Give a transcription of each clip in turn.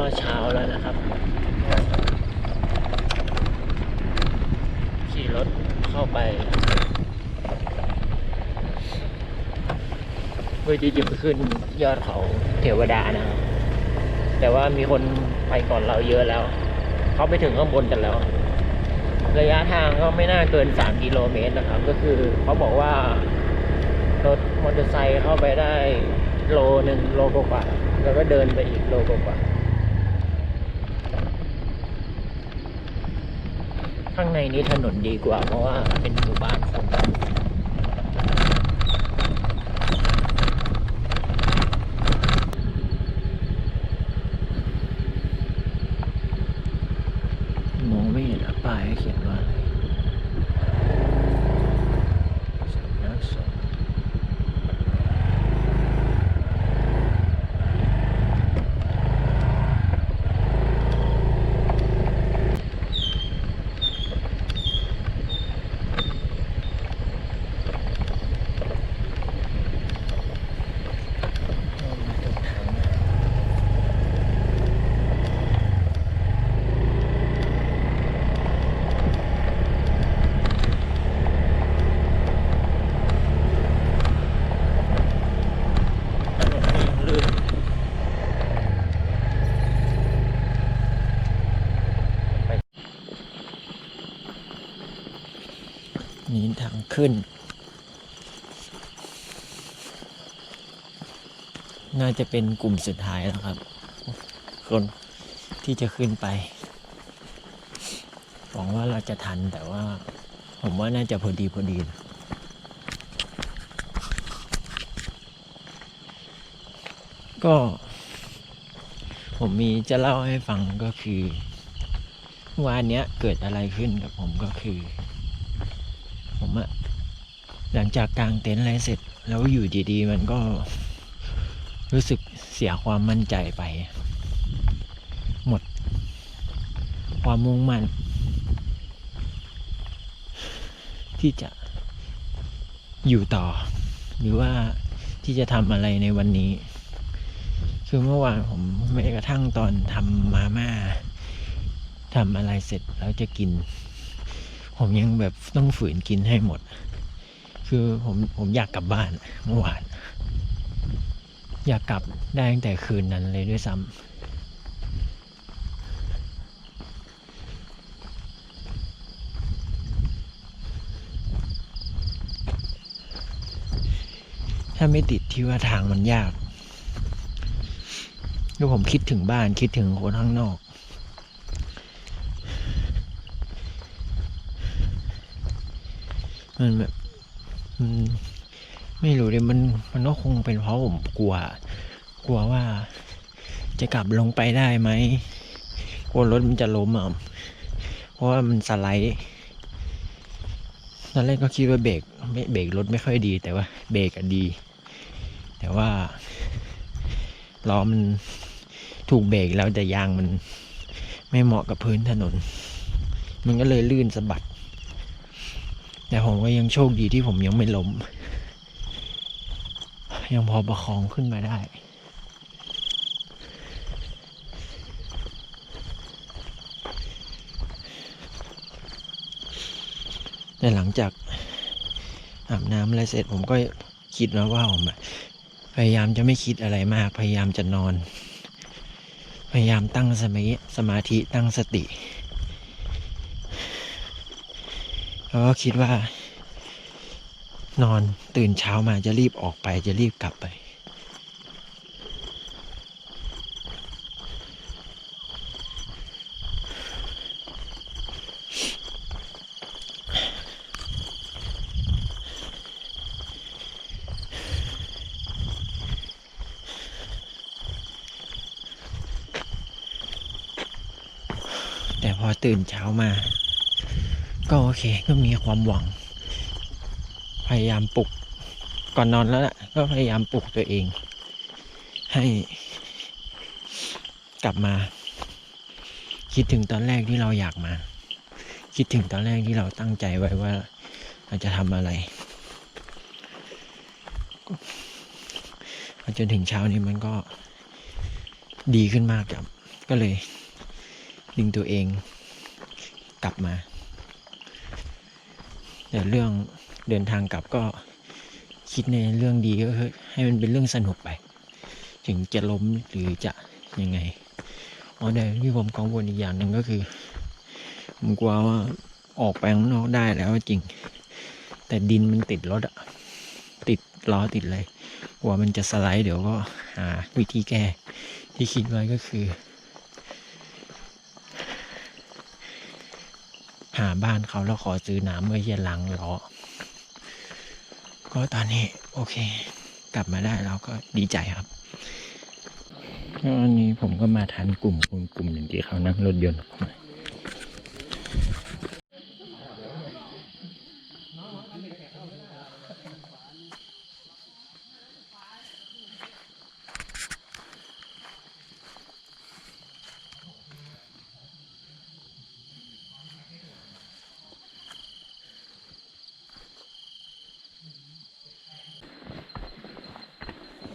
ก็เช้าแล้วนะครับ ขี่รถเข้าไปเพื่อที่จะไปขึ้นยอดเขาเทวดานะครับ แต่ว่ามีคนไปก่อนเราเยอะแล้ว เขาไปถึงข้างบนกันแล้ว ระยะทางก็ไม่น่าเกิน 3 กิโลเมตรนะครับ ก็คือเขาบอกว่ารถมอเตอร์ไซค์เข้าไปได้โลหนึ่งโลกว่าแล้วก็เดินไปอีกโลกว่าๆ ข้างในนี้ถนนดีกว่า เพราะว่าเป็นหมู่บ้านคนมองไม่เห็นป้ายเขียนว่าอะไรสำนักสงฆ์ ลื่นไปนี่ทาง ขึ้น น่าจะเป็นกลุ่มสุดท้ายแล้วครับ คนที่จะขึ้นไปหวังว่าเราจะทันแต่ว่า ผมว่าน่าจะพอดีพอดีนะก็ ผมมีจะเล่าให้ฟังก็คือวานเนี้ยเกิดอะไรขึ้นกับผมก็คือ ผมอะหลังจากกางเต็นท์อะไรเสร็จ แล้วอยู่ดีๆ มันก็รู้สึกเสียความมั่นใจไป หมด ความมุ่งมั่น ที่จะอยู่ต่อ หรือว่าที่จะทำอะไรในวันนี้ คือเมื่อวานผมแม้กระทั่งตอนทำมาม่าทำอะไรเสร็จแล้วจะกิน ผมยังแบบต้องฝืนกินให้หมด คือผมผมอยากกลับบ้านเมื่อวาน อยากกลับได้ตั้งแต่คืนนั้นเลยด้วยซ้ำถ้าไม่ติดที่ว่าทางมันยากคือผมคิดถึงบ้านคิดถึงคนข้างนอก มันแบบไม่รู้เลยมันมันก็คงเป็นเพราะผมกลัว กลัวว่าจะกลับลงไปได้ไหมกลัวรถมันจะล้มอะเพราะว่ามันสไลด์ตอนแรกก็คิดว่าเบรกไม่เบรกรถไม่ค่อยดี แต่ว่าเบรกอะดี แต่ว่าล้อมันถูกเบรกแล้วแต่ยางมันไม่เหมาะกับพื้นถนน มันก็เลยลื่นสะบัด แต่ผมก็ยังโชคดีที่ผมยังไม่ล้ม ยังพอประคองขึ้นมาได้ แต่หลังจากอาบน้ำอะไรเสร็จผมก็คิดนะว่าผมพยายามจะไม่คิดอะไรมาก พยายามจะนอน พยายามตั้งสมาธิตั้งสติ แล้ว ก็คิดว่า นอนตื่นเช้ามาจะรีบออกไปจะรีบกลับไป แต่พอตื่นเช้ามา ก็โอเคก็มีความหวัง พยายามปลุกก่อนนอนแล้วล่ะก็พยายามปลุกตัวเอง ให้กลับมา คิดถึงตอนแรกที่เราอยากมา คิดถึงตอนแรกที่เราตั้งใจไว้ว่าเราจะทำอะไรพอจนถึงเช้านี้มันก็ดีขึ้นมากครับ ก็เลยดึงตัวเองกลับมา แต่เรื่องเดินทางกลับก็คิดในเรื่องดีก็คือให้มันเป็นเรื่องสนุกไป ถึงจะล้มหรือจะยังไงอ๋อแต่ที่ผมกังวลอีกอย่างหนึ่งก็คือผมกลัวว่าออกไปข้างนอกได้แล้วจริง แต่ดินมันติดรถอะติดล้อติดเลยกลัวมันจะสไลด์เดี๋ยวก็หาวิธีแก้ที่คิดไว้ก็คือ หาบ้านเขาแล้วขอซื้อน้ำเพื่อจะล้างล้อก็ตอนนี้ โอเค กลับมาได้เราก็ดีใจครับก็อันนี้ผมก็มาทันกลุ่มคนกลุ่มหนึ่งที่เขานั่งรถยนต์ออกมา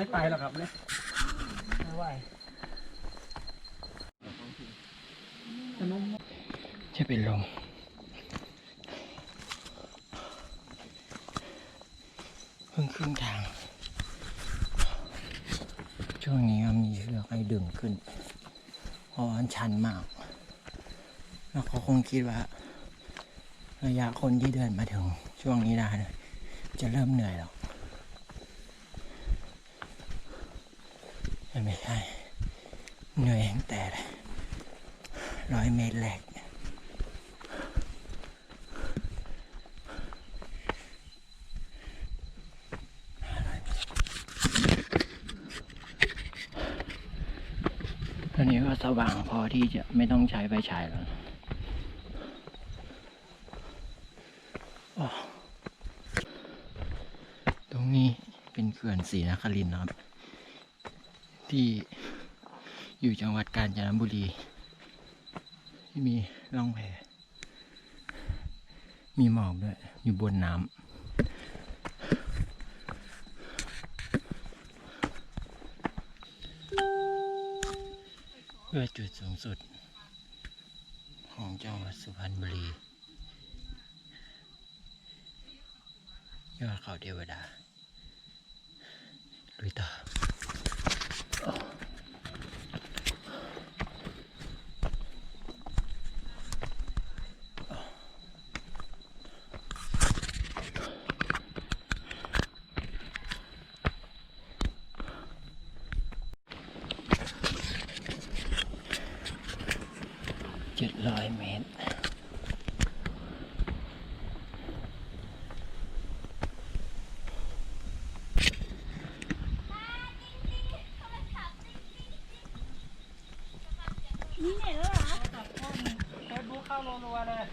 ไม่ไปหรอกครับเนี่ยไม่ไหว จะเป็นลมเพิ่งครึ่งทาง ช่วงนี้มีเลือกให้ดึงขึ้น เพราะมันชันมาก แล้วเขาคงคิดว่า ระยะคนที่เดินมาถึงช่วงนี้ได้เนี่ยจะเริ่มเหนื่อยแล้วไม่ใช่เหนื่อยตั้งแต่ร้อยเมตรแรก็สว่างพอที่จะไม่ต้องใช้ไฟฉายแล้วตรงนี้เป็นเขื่อนศรีนครินทร์ครับ ที่อยู่จังหวัดกาญจนบุรี ที่มีร่องแพมีหมอกด้วย อยู่บนน้ำื่อจุดสูงสุด ของจังหวัดสุพรรณบุรี ยอดเขาเทวดาลุยต่อ เจ็ดร้อยเมตร นี่เนี่ยแล้วเหรอ เฟซบุ๊กเข้ารัวๆเลย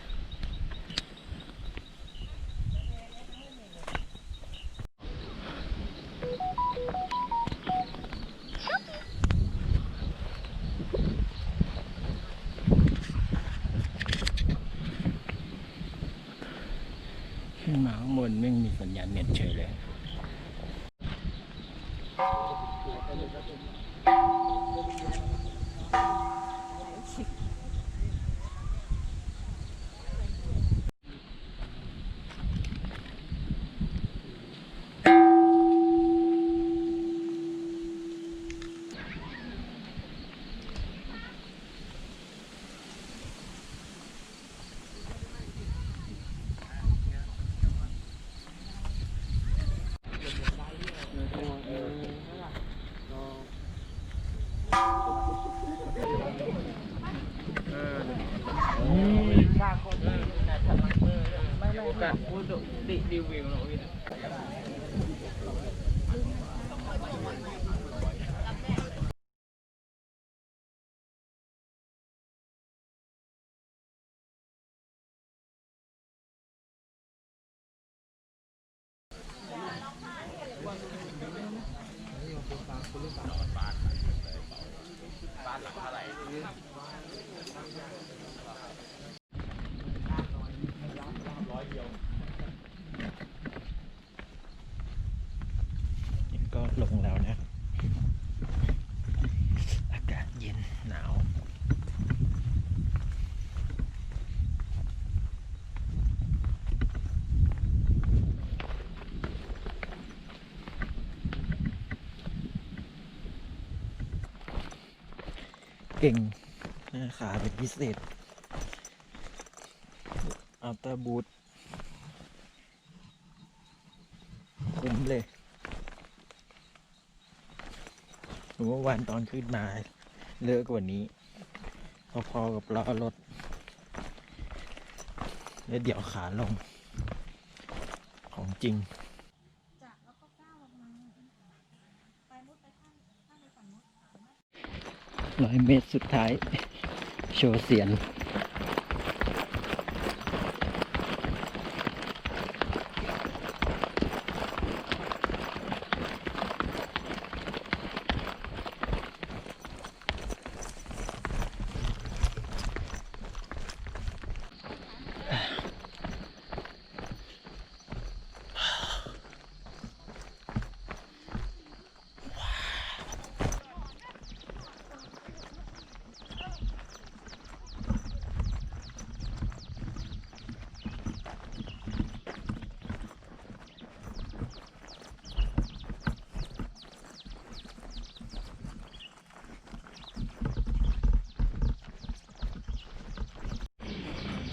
ขึ้นมาข้างบนไม่ มีสั ญญาณเน็ต เก่งขาเป็นพิเศษอัลตอร์บูทคุ้มเลยหรือว่าวันตอนขึ้นมาเลอะกว่านี้ พอๆกับล้อรถ แล้วเดี๋ยวขาลง ของจริง จากแล้วก็ก้าวลงมาไปมุดไปข้างข้างไปฝั่งนู้น ร้อยเมตรสุดท้าย โชว์เสียน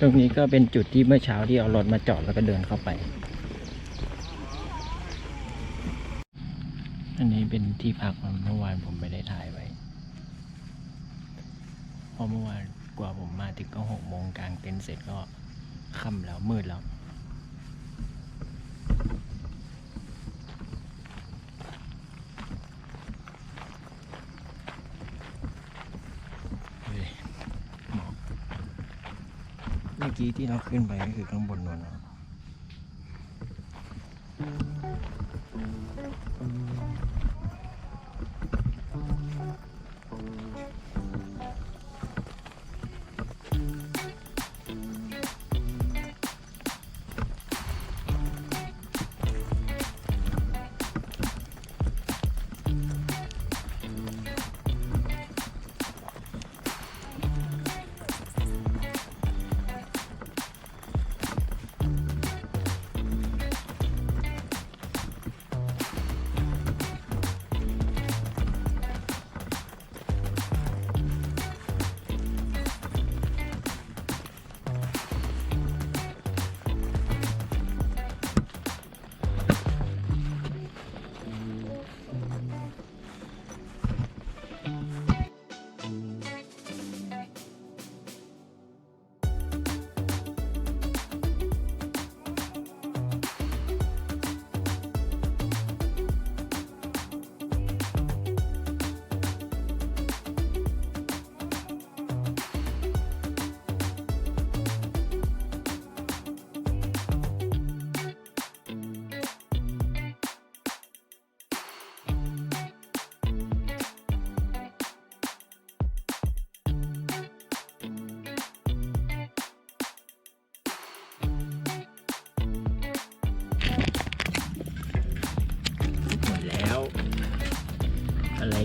รงนี้ก็เป็นจุดที่เมื่อเช้าที่เอารถมาจอดแล้วก็เดินเข้าไป อันนี้เป็นที่พักเมื่อวานผมไม่ได้ถ่ายไว้เพราะเมื่อวานกว่าผมมาถึงก็หกโมงกลางเต็นท์เสร็จก็ค่ำแล้วมืดแล้ว เฮ้ยหมอกเมื่อกี้ที่เราขึ้นไปก็คือข้างบนนนน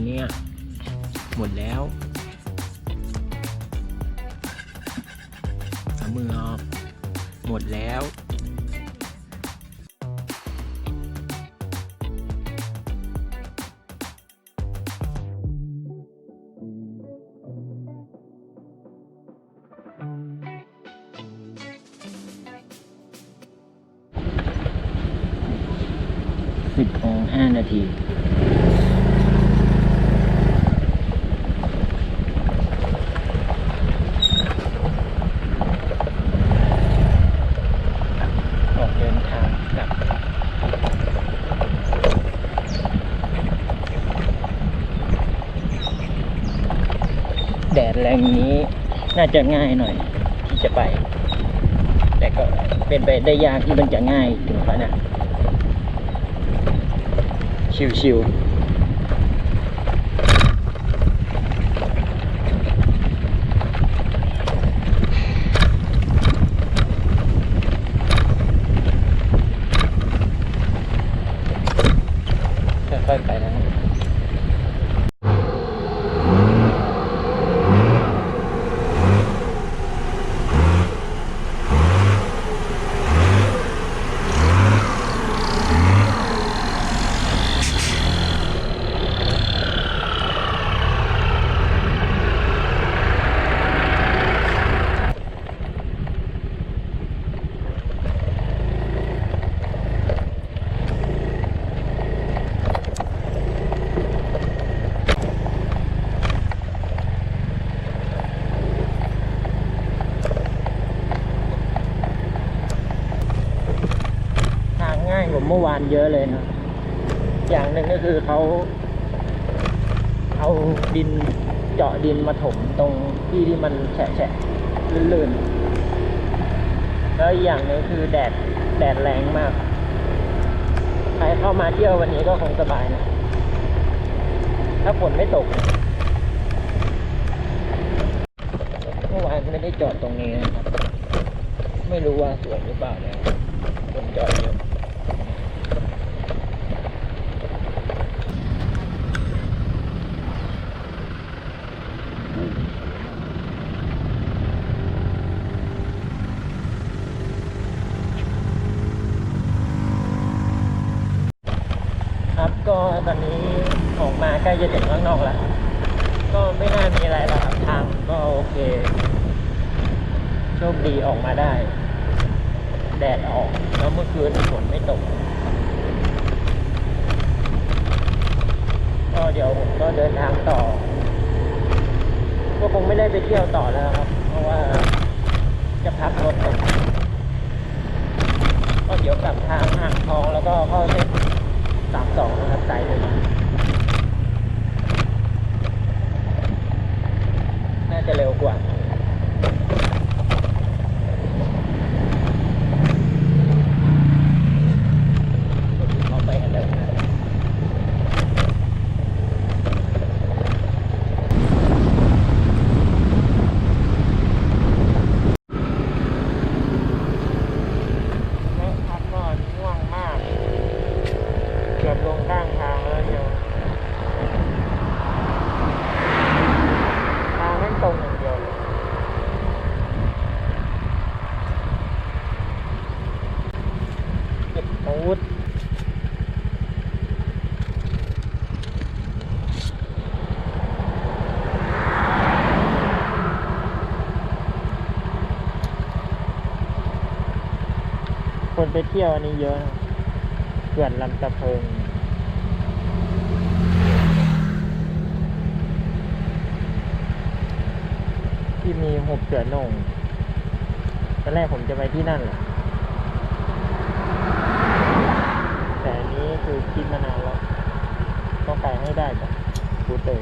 เนี่ย หมดแล้วสามือออกหมดแล้ว น่าจะง่ายหน่อย ที่จะไป แต่ก็เป็นไปได้ยากที่มันจะง่ายถึงขนาดชิวๆค่อยๆไปนะ ง่ายกว่า เมื่อวานเยอะเลยนะอย่างหนึ่งก็คือเขาเอาดินเจาะดินมาถมตรงที่ที่มันแฉะแฉะๆลื่นๆ แล้วอีกอย่างหนึงคือแดดแดดแรงมาก ใครเข้ามาเที่ยววันนี้ก็คงสบายนะ ถ้าฝนไม่ตก เมื่อวานไม่ได้จอดตรงนี้นะครับ ไม่รู้ว่าสวยหรือเปล่าเนี่ยคนจอดเยอะ ครับก็ตอนนี้ออกมาใกล้จะถึงข้างนอกแล้ว ก็ไม่น่ามีอะไรแล้วครับทางก็โอเค โชคดีออกมาได้ แดดออก แล้วเมื่อคืนฝนไม่ตก ก็เดินทางต่อ ก็คงไม่ได้ไปเที่ยวต่อแล้วครับ เพราะว่าจะพักรถก่อนก็เดี๋ยวกลับทางอ่างทองแล้วก็เข้าเส้นสามสองนะครับสายหนึ่งน่าจะเร็วกว่าไปกันเลยไม่พักนอนง่วงมาก เกือบลงข้างทางแล้วเดียวทางไม่ตรงอย่างเดียวเลยเก็บอาวุธ คน ไปเที่ยวอันนี้เยอะนะเขื่อนลำตะเพิงที่มีหุบเสือโหน่งตอนแรกผมจะไปที่นั่นแหละ แต่อันนี้คือคิดมานานแล้ว ต้องไปให้ได้ก่อนกูเตย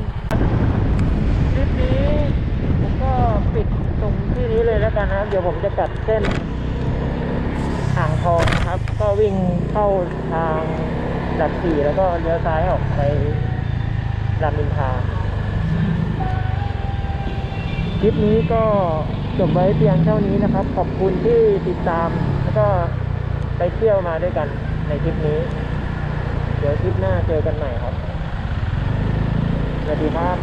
คลิปนี้ผมก็ปิดตรงที่นี้เลยแล้วกันนะครับเดี๋ยวผมจะกัดเส้น อ่างทองนะครับ ก็วิ่งเข้าทางดัดสี่แล้วก็เลี้ยวซ้ายออกไปรามอินทราคลิปนี้ก็จบไว้เพียงเท่านี้นะครับ ขอบคุณที่ติดตาม แล้วก็ไปเที่ยวมาด้วยกันในคลิปนี้ เดี๋ยวคลิปหน้าเจอกันใหม่ครับ สวัสดีครับ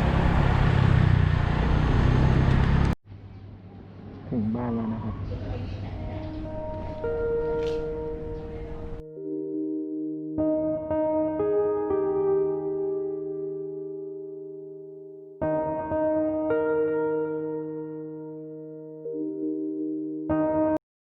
ถึงบ้านแล้วนะครับ